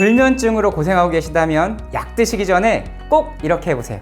불면증으로 고생하고 계시다면 약 드시기 전에 꼭 이렇게 해보세요.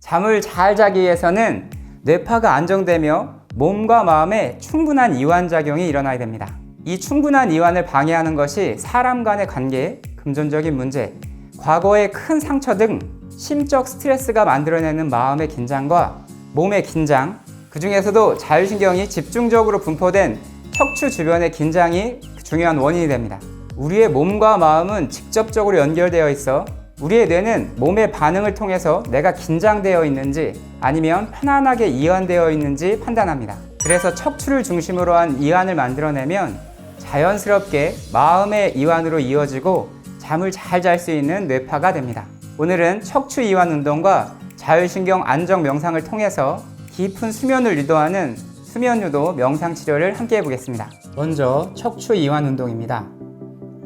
잠을 잘 자기 위해서는 뇌파가 안정되며 몸과 마음에 충분한 이완 작용이 일어나야 됩니다. 이 충분한 이완을 방해하는 것이 사람 간의 관계, 금전적인 문제, 과거의 큰 상처 등 심적 스트레스가 만들어내는 마음의 긴장과 몸의 긴장, 그 중에서도 자율신경이 집중적으로 분포된 척추 주변의 긴장이 중요한 원인이 됩니다. 우리의 몸과 마음은 직접적으로 연결되어 있어 우리의 뇌는 몸의 반응을 통해서 내가 긴장되어 있는지 아니면 편안하게 이완되어 있는지 판단합니다. 그래서 척추를 중심으로 한 이완을 만들어내면 자연스럽게 마음의 이완으로 이어지고 잠을 잘 잘 수 있는 뇌파가 됩니다. 오늘은 척추 이완 운동과 자율신경 안정 명상을 통해서 깊은 수면을 유도하는 수면 유도 명상 치료를 함께 해보겠습니다. 먼저 척추 이완 운동입니다.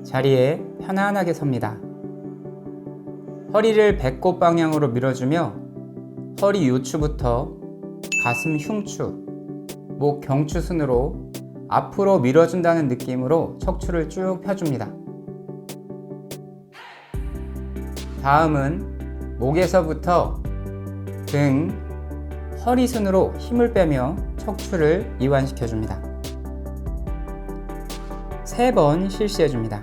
자리에 편안하게 섭니다. 허리를 배꼽 방향으로 밀어주며 허리 요추부터 가슴 흉추, 목 경추 순으로 앞으로 밀어준다는 느낌으로 척추를 쭉 펴줍니다. 다음은 목에서부터 등, 허리 순으로 힘을 빼며 척추를 이완시켜 줍니다. 세 번 실시해 줍니다.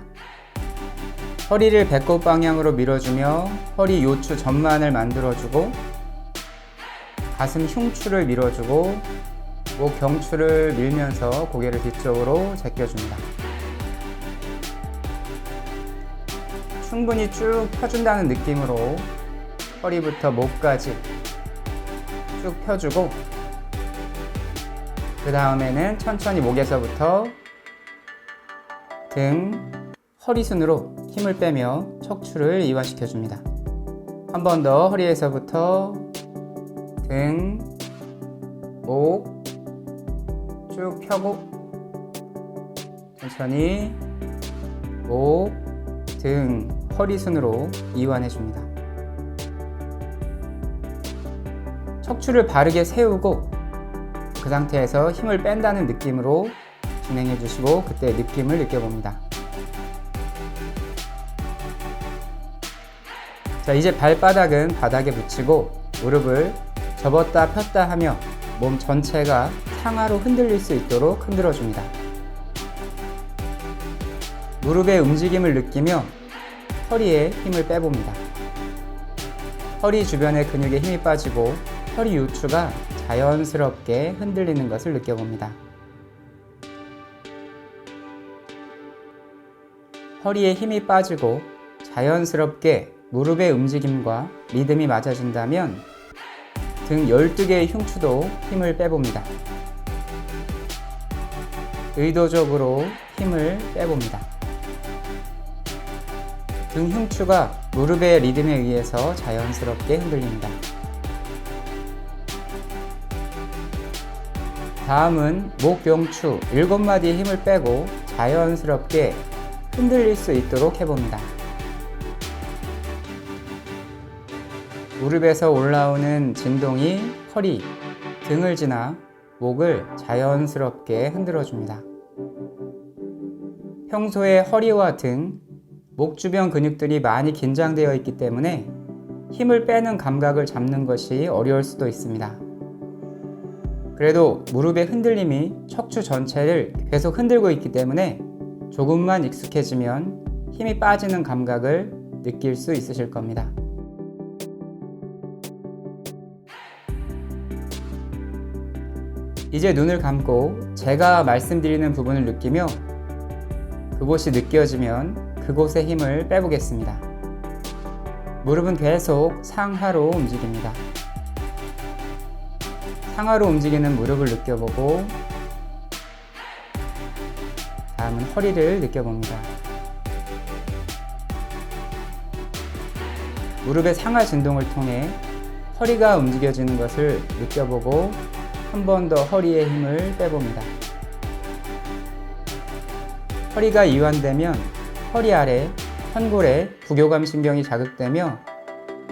허리를 배꼽 방향으로 밀어주며 허리 요추 전만을 만들어주고 가슴 흉추를 밀어주고 목 경추를 밀면서 고개를 뒤쪽으로 제껴줍니다. 충분히 쭉 펴준다는 느낌으로 허리부터 목까지 쭉 펴주고 그 다음에는 천천히 목에서부터 등, 허리 순으로 힘을 빼며 척추를 이완시켜 줍니다. 한 번 더 허리에서부터 등, 목, 쭉 펴고 천천히 목, 등, 허리 순으로 이완해 줍니다. 척추를 바르게 세우고 그 상태에서 힘을 뺀다는 느낌으로 진행해 주시고 그때 느낌을 느껴봅니다. 자, 이제 발바닥은 바닥에 붙이고 무릎을 접었다 폈다 하며 몸 전체가 상하로 흔들릴 수 있도록 흔들어 줍니다. 무릎의 움직임을 느끼며 허리에 힘을 빼봅니다. 허리 주변의 근육에 힘이 빠지고 허리 요추가 자연스럽게 흔들리는 것을 느껴봅니다. 허리에 힘이 빠지고 자연스럽게 무릎의 움직임과 리듬이 맞아진다면 등 12개의 흉추도 힘을 빼봅니다. 의도적으로 힘을 빼봅니다. 등 흉추가 무릎의 리듬에 의해서 자연스럽게 흔들립니다. 다음은 목 경추 7마디의 힘을 빼고 자연스럽게 흔들릴 수 있도록 해봅니다. 무릎에서 올라오는 진동이 허리, 등을 지나 목을 자연스럽게 흔들어 줍니다. 평소에 허리와 등, 목 주변 근육들이 많이 긴장되어 있기 때문에 힘을 빼는 감각을 잡는 것이 어려울 수도 있습니다. 그래도 무릎의 흔들림이 척추 전체를 계속 흔들고 있기 때문에 조금만 익숙해지면 힘이 빠지는 감각을 느낄 수 있으실 겁니다. 이제 눈을 감고 제가 말씀드리는 부분을 느끼며 그곳이 느껴지면 그곳의 힘을 빼보겠습니다. 무릎은 계속 상하로 움직입니다. 상하로 움직이는 무릎을 느껴보고 다음은 허리를 느껴봅니다. 무릎의 상하 진동을 통해 허리가 움직여지는 것을 느껴보고 한 번 더 허리의 힘을 빼봅니다. 허리가 이완되면 허리 아래 현골에 부교감 신경이 자극되며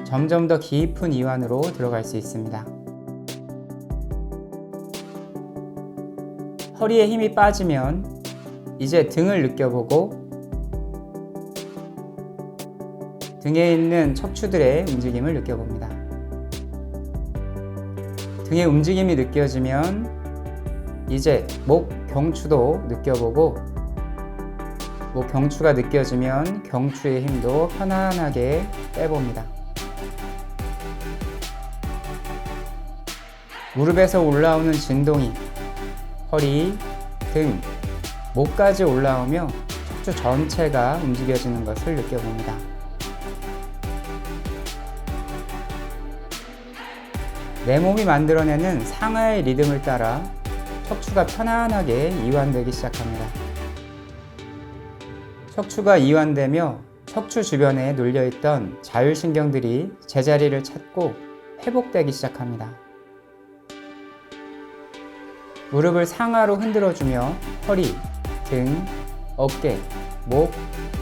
점점 더 깊은 이완으로 들어갈 수 있습니다. 허리에 힘이 빠지면 이제 등을 느껴보고 등에 있는 척추들의 움직임을 느껴봅니다. 등의 움직임이 느껴지면 이제 목 경추도 느껴보고 목 경추가 느껴지면 경추의 힘도 편안하게 빼봅니다. 무릎에서 올라오는 진동이 허리, 등, 목까지 올라오며 척추 전체가 움직여지는 것을 느껴봅니다. 내 몸이 만들어내는 상하의 리듬을 따라 척추가 편안하게 이완되기 시작합니다. 척추가 이완되며 척추 주변에 눌려있던 자율신경들이 제자리를 찾고 회복되기 시작합니다. 무릎을 상하로 흔들어주며 허리, 등, 어깨, 목,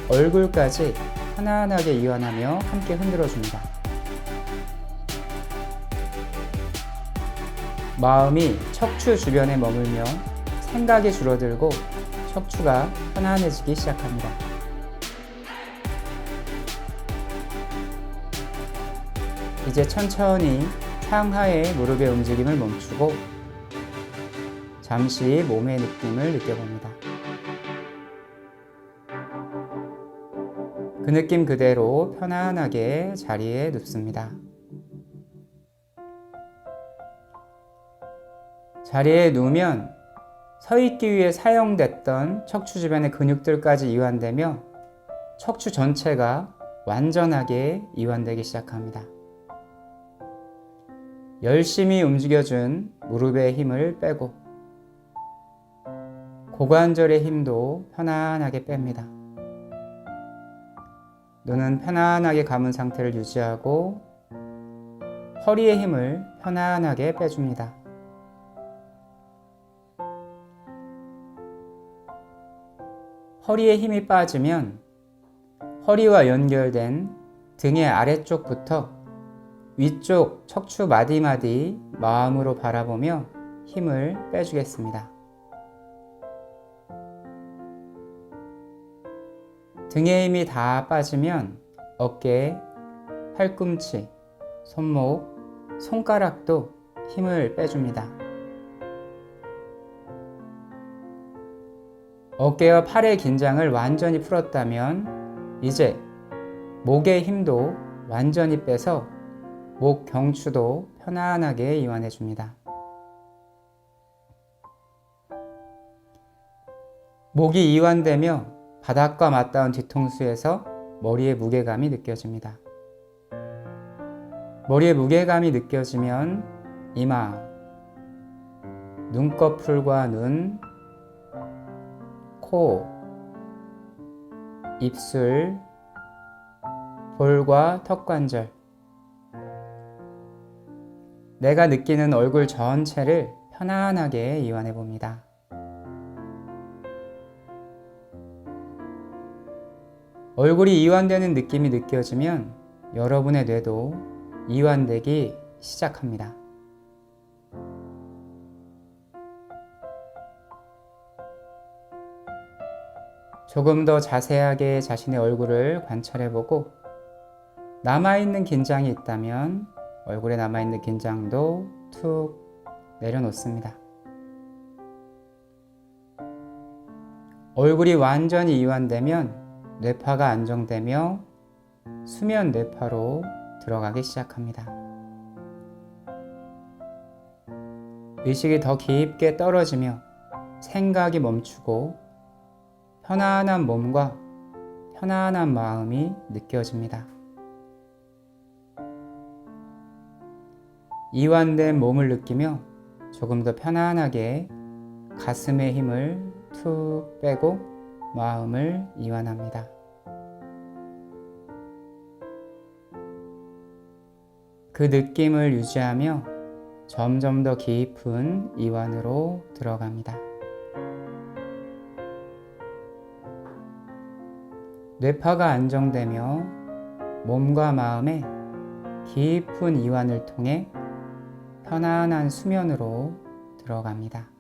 얼굴까지 편안하게 이완하며 함께 흔들어줍니다. 마음이 척추 주변에 머물며 생각이 줄어들고 척추가 편안해지기 시작합니다. 이제 천천히 상하의 무릎의 움직임을 멈추고 잠시 몸의 느낌을 느껴봅니다. 그 느낌 그대로 편안하게 자리에 눕습니다. 자리에 누우면 서 있기 위해 사용됐던 척추 주변의 근육들까지 이완되며 척추 전체가 완전하게 이완되기 시작합니다. 열심히 움직여준 무릎의 힘을 빼고 고관절의 힘도 편안하게 뺍니다. 눈은 편안하게 감은 상태를 유지하고 허리의 힘을 편안하게 빼줍니다. 허리에 힘이 빠지면 허리와 연결된 등의 아래쪽부터 위쪽 척추 마디마디 마음으로 바라보며 힘을 빼주겠습니다. 등의 힘이 다 빠지면 어깨, 팔꿈치, 손목, 손가락도 힘을 빼줍니다. 어깨와 팔의 긴장을 완전히 풀었다면 이제 목의 힘도 완전히 빼서 목 경추도 편안하게 이완해 줍니다. 목이 이완되며 바닥과 맞닿은 뒤통수에서 머리의 무게감이 느껴집니다. 머리의 무게감이 느껴지면 이마, 눈꺼풀과 눈, 코, 입술, 볼과 턱관절, 내가 느끼는 얼굴 전체를 편안하게 이완해 봅니다. 얼굴이 이완되는 느낌이 느껴지면 여러분의 뇌도 이완되기 시작합니다. 조금 더 자세하게 자신의 얼굴을 관찰해 보고 남아있는 긴장이 있다면 얼굴에 남아있는 긴장도 툭 내려놓습니다. 얼굴이 완전히 이완되면 뇌파가 안정되며 수면 뇌파로 들어가기 시작합니다. 의식이 더 깊게 떨어지며 생각이 멈추고 편안한 몸과 편안한 마음이 느껴집니다. 이완된 몸을 느끼며 조금 더 편안하게 가슴의 힘을 툭 빼고 마음을 이완합니다. 그 느낌을 유지하며 점점 더 깊은 이완으로 들어갑니다. 뇌파가 안정되며 몸과 마음의 깊은 이완을 통해 편안한 수면으로 들어갑니다.